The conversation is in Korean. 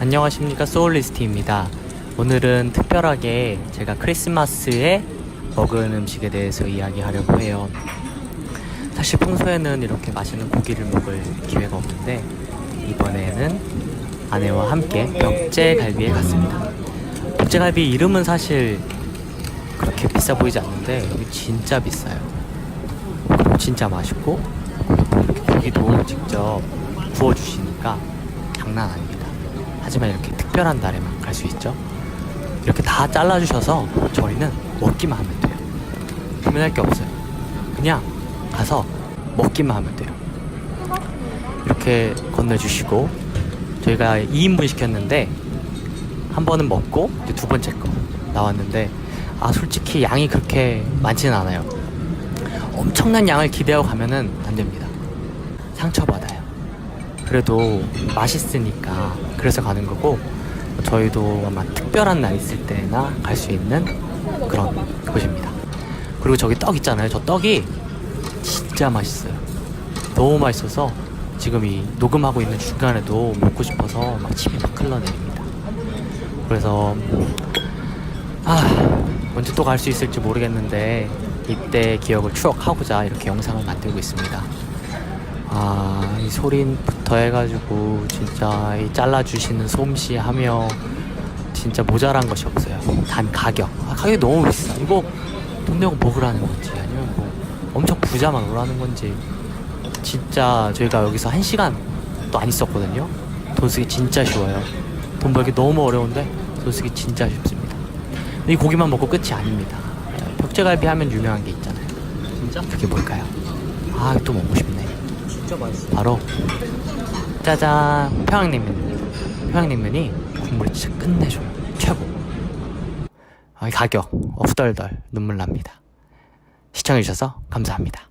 안녕하십니까 소울리스트입니다. 오늘은 특별하게 제가 크리스마스에 먹은 음식에 대해서 이야기하려고 해요. 사실 평소에는 이렇게 맛있는 고기를 먹을 기회가 없는데 이번에는 아내와 함께 벽제갈비에 갔습니다. 벽제갈비 이름은 사실 그렇게 비싸 보이지 않는데 여기 진짜 비싸요. 진짜 맛있고 고기도 직접 구워주시니까 장난 아닙니다. 하지만 이렇게 특별한 날에만 갈 수 있죠. 이렇게 다 잘라주셔서 저희는 먹기만 하면 돼요. 고민할 게 없어요. 그냥 가서 먹기만 하면 돼요. 이렇게 건네주시고 저희가 2인분 시켰는데 한 번은 먹고 이제 두 번째 거 나왔는데 아 솔직히 양이 그렇게 많지는 않아요. 엄청난 양을 기대하고 가면은 안 됩니다. 상처받아요. 그래도 맛있으니까 그래서 가는 거고 저희도 아마 특별한 날 있을 때나 갈 수 있는 그런 곳입니다. 그리고 저기 떡 있잖아요. 저 떡이 진짜 맛있어요. 너무 맛있어서 지금 이 녹음하고 있는 중간에도 먹고 싶어서 막 침이 막 흘러내립니다. 그래서 아 언제 또 갈 수 있을지 모르겠는데 이때 기억을 추억하고자 이렇게 영상을 만들고 있습니다. 아, 이 소린부터 해가지고 진짜 이 잘라주시는 솜씨 하며 진짜 모자란 것이 없어요. 단 가격. 아, 가격이 너무 비싸. 이거 돈 내고 먹으라는 건지 아니면 뭐 엄청 부자만 오라는 건지 진짜 저희가 여기서 한 시간 또안 있었거든요. 돈 쓰기 진짜 쉬워요. 돈 벌기 너무 어려운데 돈 쓰기 진짜 쉽습니다. 이 고기만 먹고 끝이 아닙니다. 벽제갈비 하면 유명한 게 있잖아요. 진짜? 그게 뭘까요? 아, 또 먹고 싶네. 진짜 맛있어. 바로 짜잔 평양냉면입니다. 평양냉면이 국물이 진짜 끝내줘요. 최고. 아, 이 가격 없덜덜 눈물 납니다. 시청해주셔서 감사합니다.